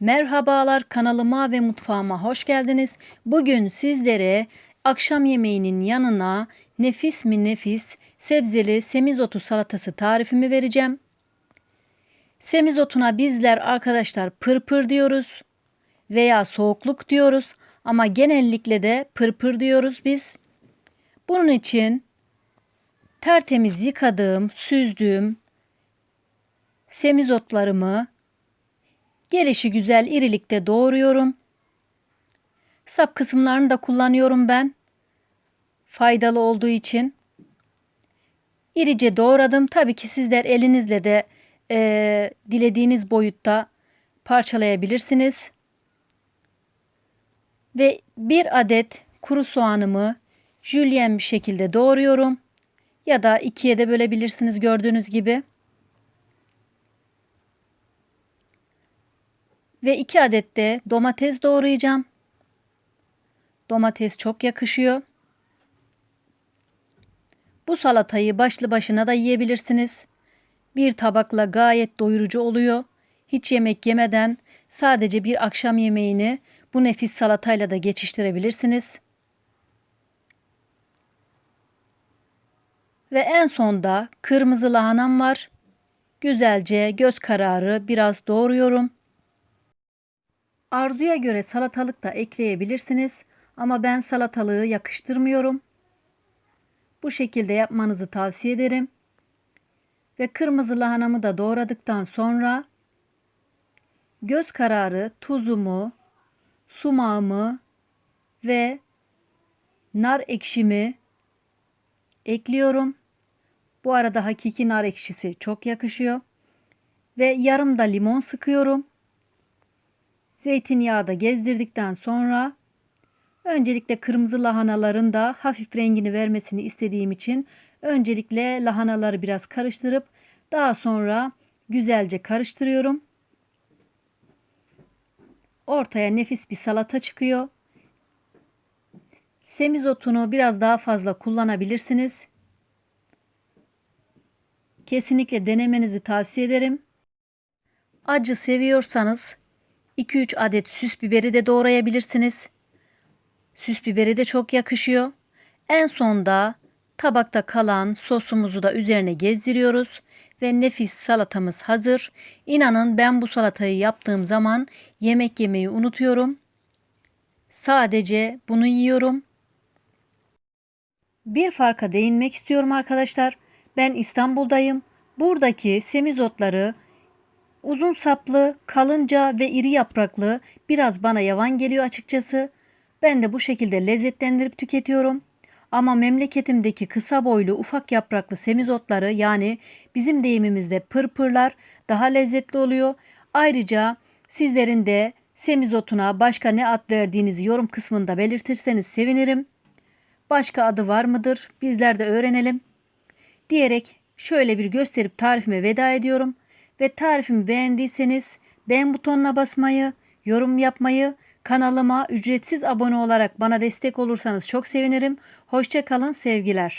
Merhabalar kanalıma ve mutfağıma hoş geldiniz. Bugün sizlere akşam yemeğinin yanına nefis mi nefis sebzeli semizotu salatası tarifimi vereceğim. Semizotuna bizler arkadaşlar pırpır diyoruz veya soğukluk diyoruz ama genellikle de pırpır diyoruz biz. Bunun için tertemiz yıkadığım, süzdüğüm semizotlarımı Gelişi güzel irilikte doğruyorum. Sap kısımlarını da kullanıyorum ben. Faydalı olduğu için. İrice doğradım. Tabii ki sizler elinizle de e, dilediğiniz boyutta parçalayabilirsiniz. Ve bir adet kuru soğanımı jülyen bir şekilde doğruyorum. Ya da ikiye de bölebilirsiniz gördüğünüz gibi. Ve 2 adet de domates doğrayacağım. Domates çok yakışıyor. Bu salatayı başlı başına da yiyebilirsiniz. Bir tabakla gayet doyurucu oluyor. Hiç yemek yemeden sadece bir akşam yemeğini bu nefis salatayla da geçiştirebilirsiniz. Ve en sonda kırmızı lahanam var. Güzelce göz kararı biraz doğruyorum. Arzuya göre salatalık da ekleyebilirsiniz ama ben salatalığı yakıştırmıyorum. Bu şekilde yapmanızı tavsiye ederim. Ve kırmızı lahanamı da doğradıktan sonra göz kararı tuzumu, sumağımı ve nar ekşimi ekliyorum. Bu arada hakiki nar ekşisi çok yakışıyor. Ve yarım da limon sıkıyorum. Zeytinyağı da gezdirdikten sonra öncelikle kırmızı lahanaların da hafif rengini vermesini istediğim için öncelikle lahanaları biraz karıştırıp daha sonra güzelce karıştırıyorum. Ortaya nefis bir salata çıkıyor. Semizotunu biraz daha fazla kullanabilirsiniz. Kesinlikle denemenizi tavsiye ederim. Acı seviyorsanız 2-3 adet süs biberi de doğrayabilirsiniz. Süs biberi de çok yakışıyor. En sonda tabakta kalan sosumuzu da üzerine gezdiriyoruz ve nefis salatamız hazır. İnanın ben bu salatayı yaptığım zaman yemek yemeyi unutuyorum. Sadece bunu yiyorum. Bir farka değinmek istiyorum arkadaşlar. Ben İstanbul'dayım. Buradaki semizotları Uzun saplı, kalınca ve iri yapraklı biraz bana yavan geliyor açıkçası. Ben de bu şekilde lezzetlendirip tüketiyorum. Ama memleketimdeki kısa boylu ufak yapraklı semizotları yani bizim deyimimizde pırpırlar daha lezzetli oluyor. Ayrıca sizlerin de semizotuna başka ne ad verdiğinizi yorum kısmında belirtirseniz sevinirim. Başka adı var mıdır? Bizler de öğrenelim. Diyerek şöyle bir gösterip tarifime veda ediyorum ve tarifimi beğendiyseniz beğen butonuna basmayı, yorum yapmayı, kanalıma ücretsiz abone olarak bana destek olursanız çok sevinirim. Hoşça kalın, sevgiler.